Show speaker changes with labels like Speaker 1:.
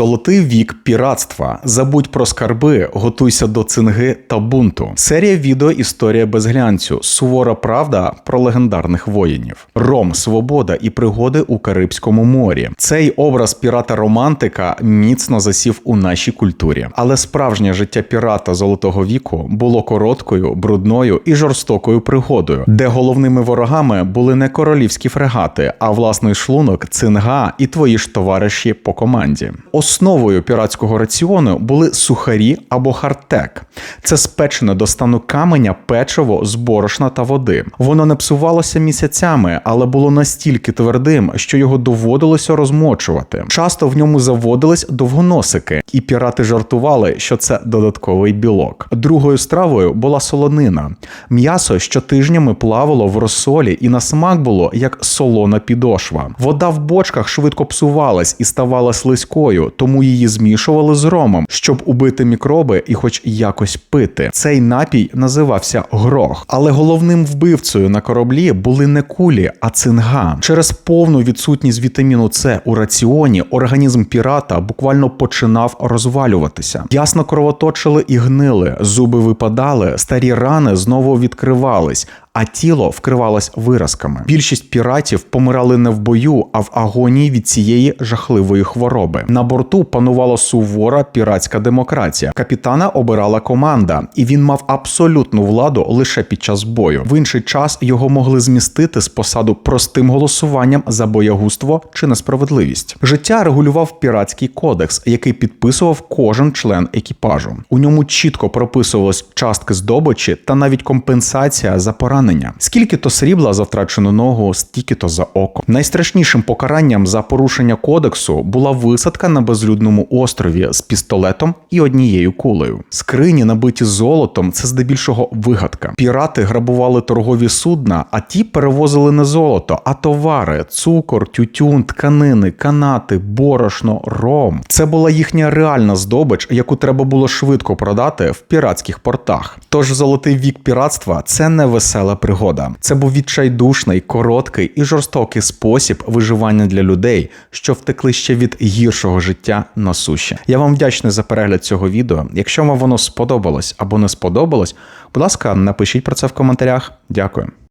Speaker 1: Золотий вік піратства. Забудь про скарби, готуйся до цинги та бунту. Серія відео Історія без глянцю. Сувора правда про легендарних воїнів. Ром, свобода і пригоди у Карибському морі. Цей образ пірата-романтика міцно засів у нашій культурі. Але справжнє життя пірата золотого віку було короткою, брудною і жорстокою пригодою, де головними ворогами були не королівські фрегати, а власний шлунок, цинга і твої ж товариші по команді. Основою піратського раціону були сухарі або хартек. Це спечене до стану каменя печиво з борошна та води. Воно не псувалося місяцями, але було настільки твердим, що його доводилося розмочувати. Часто в ньому заводились довгоносики, і пірати жартували, що це додатковий білок. Другою стравою була солонина. М'ясо щотижнями плавало в розсолі, і на смак було як солона підошва. Вода в бочках швидко псувалась і ставала слизькою, тому її змішували з ромом, щоб убити мікроби і хоч якось пити. Цей напій називався грох. Але головним вбивцею на кораблі були не кулі, а цинга. Через повну відсутність вітаміну С у раціоні організм пірата буквально починав розвалюватися. Ясно кровоточили і гнили, зуби випадали, старі рани знову відкривались. А тіло вкривалось виразками. Більшість піратів помирали не в бою, а в агонії від цієї жахливої хвороби. На борту панувала сувора піратська демократія. Капітана обирала команда, і він мав абсолютну владу лише під час бою. В інший час його могли змістити з посаду простим голосуванням за боягузтво чи несправедливість. Життя регулював піратський кодекс, який підписував кожен член екіпажу. У ньому чітко прописувались частки здобичі та навіть компенсація за поранення поранення. Скільки то срібла за втрачену ногу, стільки то за око. Найстрашнішим покаранням за порушення кодексу була висадка на безлюдному острові з пістолетом і однією кулею. Скрині, набиті золотом, це здебільшого вигадка. Пірати грабували торгові судна, а ті перевозили не золото, а товари: цукор, тютюн, тканини, канати, борошно, ром. Це була їхня реальна здобич, яку треба було швидко продати в піратських портах. Тож золотий вік піратства це не весела пригода. Це був відчайдушний, короткий і жорстокий спосіб виживання для людей, що втекли ще від гіршого життя на суші. Я вам вдячний за перегляд цього відео. Якщо вам воно сподобалось або не сподобалось, будь ласка, напишіть про це в коментарях. Дякую.